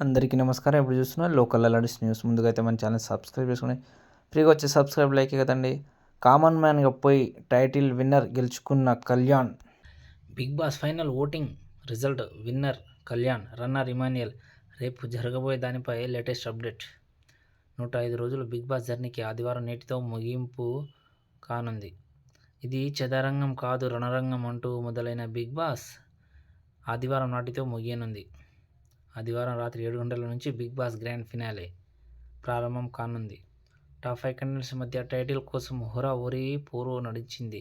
అందరికీ నమస్కారం. ఇప్పుడు చూస్తున్నా లోకల్ అలర్ట్స్ న్యూస్. ముందుగా అయితే మన ఛానల్ సబ్స్క్రైబ్ చేసుకుని ఫ్రీగా వచ్చే సబ్స్క్రైబ్ లైక్ కదండి. కామన్ మ్యాన్గా పోయి టైటిల్ విన్నర్ గెలుచుకున్న Kalyan. Big Boss final voting result winner Kalyan. Runner Emmanuel రేపు జరగబోయే దానిపై లేటెస్ట్ అప్డేట్. నూట ఐదు రోజులు బిగ్ బాస్ జర్నీకి ఆదివారం నేటితో ముగింపు కానుంది. ఇది చదరంగం కాదు రణరంగం అంటూ మొదలైన బిగ్ బాస్ ఆదివారం నాటితో ముగియనుంది. ఆదివారం రాత్రి ఏడు గంటల నుంచి బిగ్ బాస్ గ్రాండ్ ఫినాలే ప్రారంభం కానుంది. టాప్ ఫైవ్ కంటెంట్స్ మధ్య టైటిల్ కోసం హోరా హోరీ పోరు నడిచింది.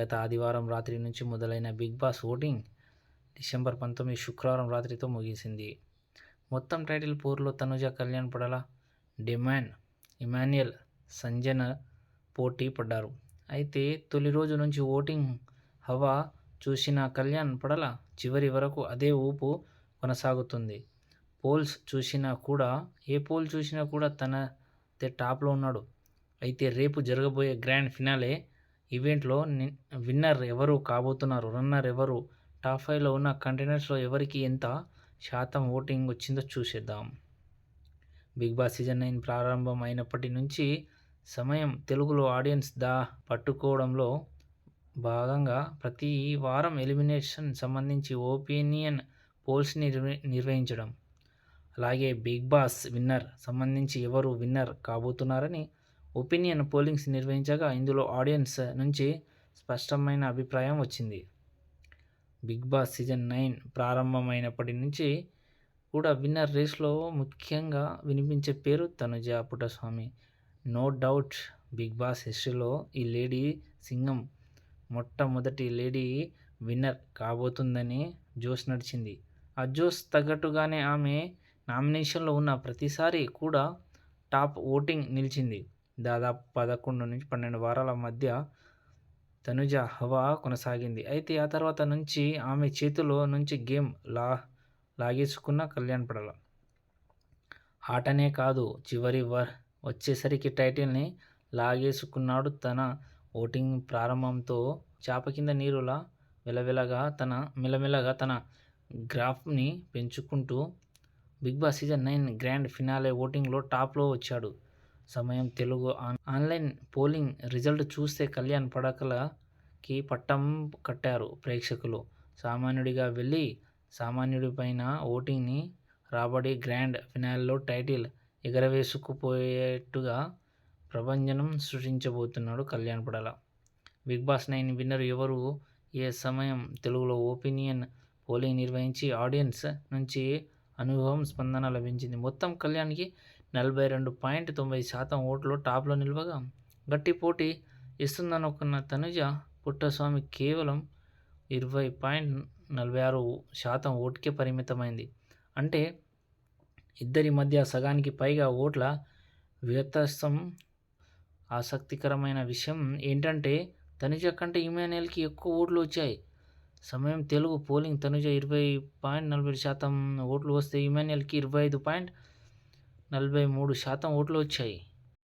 గత ఆదివారం రాత్రి నుంచి మొదలైన బిగ్ బాస్ ఓటింగ్ డిసెంబర్ పంతొమ్మిది శుక్రవారం రాత్రితో ముగిసింది. మొత్తం టైటిల్ పోరులో తనుజ కళ్యాణ్ పడల డిమాండ్ ఇమాన్యుయల్ సంజన పోటీ పడ్డారు. అయితే తొలి రోజు నుంచి ఓటింగ్ హవా చూసిన కళ్యాణ్ పడల చివరి వరకు అదే ఊపు కొనసాగుతుంది. పోల్స్ చూసినా కూడా ఏ పోల్ చూసినా కూడా తన టాప్లో ఉన్నాడు. అయితే రేపు జరగబోయే గ్రాండ్ ఫినాలే ఈవెంట్లో విన్నర్ ఎవరు కాబోతున్నారు? రన్నర్ ఎవరు? టాప్ ఫైవ్లో ఉన్న కంటైనర్స్లో ఎవరికి ఎంత శాతం ఓటింగ్ వచ్చిందో చూసేద్దాం. బిగ్ బాస్ సీజన్ నైన్ ప్రారంభం అయినప్పటి నుంచి సమయం తెలుగులో ఆడియన్స్ దా పట్టుకోవడంలో భాగంగా ప్రతి వారం ఎలిమినేషన్ సంబంధించి ఒపీనియన్ పోల్స్ని నిర్వహించడం. అలాగే బిగ్ బాస్ విన్నర్ సంబంధించి ఎవరు విన్నర్ కాబోతున్నారని ఒపీనియన్ పోలింగ్స్ నిర్వహించగా ఇందులో ఆడియన్స్ నుంచి స్పష్టమైన అభిప్రాయం వచ్చింది. బిగ్ బాస్ సీజన్ నైన్ ప్రారంభమైనప్పటి నుంచి కూడా విన్నర్ రేస్లో ముఖ్యంగా వినిపించే పేరు Tanuja Puttaswamy. No doubt Big Boss హిస్టరీలో ఈ లేడీ సింగం మొట్టమొదటి లేడీ విన్నర్ కాబోతుందని జోస్ నడిచింది. ఆ జోస్ తగ్గట్టుగానే ఆమె నామినేషన్లో ఉన్న ప్రతిసారి కూడా టాప్ ఓటింగ్ నిలిచింది. దాదాపు పదకొండు నుంచి పన్నెండు వారాల మధ్య తనుజ హవా కొనసాగింది. అయితే ఆ తర్వాత నుంచి ఆమె చేతిలో నుంచి గేమ్ లా లాగేసుకున్న కళ్యాణ్ పడల. ఆటనే కాదు చివరి వర్ వచ్చేసరికి టైటిల్ని లాగేసుకున్నాడు తన ఓటింగ్ ప్రారంభంతో చేప కింద నీరులా వెలవెలగా తన మెలమెలగా తన గ్రాఫ్ని పెంచుకుంటూ Big Boss season nine grand finale ఓటింగ్లో టాప్లో వచ్చాడు. సమయం తెలుగు ఆన్లైన్ పోలింగ్ రిజల్ట్ చూస్తే కళ్యాణ్ పడకలకి పట్టం కట్టారు ప్రేక్షకులు. సామాన్యుడిగా వెళ్ళి సామాన్యుడిపైన ఓటింగ్ని రాబడి గ్రాండ్ ఫినాల్లో టైటిల్ ఎగరవేసుకుపోయేట్టుగా ప్రభంజనం సృష్టించబోతున్నాడు Kalyan Padala. Big Boss nine winner ఎవరు? ఏ సమయం? తెలుగులో ఒపీనియన్ పోలింగ్ నిర్వహించి ఆడియన్స్ నుంచి అనుభవం స్పందన లభించింది. మొత్తం కళ్యాణ్కి నలభై రెండు పాయింట్ తొంభై శాతం ఓట్లు టాప్లో నిలవగా గట్టి పోటీ ఇస్తుందనుకున్న తనుజ పుట్టస్వామి కేవలం ఇరవై పాయింట్ నలభై ఆరు శాతం ఓటుకే పరిమితమైంది. అంటే ఇద్దరి మధ్య సగానికి పైగా ఓట్ల వ్యత్యాసం ఆసక్తికరమైన విషయం ఏంటంటే తనుజ కంటే ఇమానుయల్కి ఎక్కువ ఓట్లు వచ్చాయి. సమయం తెలుగు పోలింగ్ తనుజ ఇరవై పాయింట్ నలభై శాతం ఓట్లు వస్తే ఇమాన్యుయల్కి ఇరవై ఐదు పాయింట్ నలభై మూడు శాతం ఓట్లు వచ్చాయి.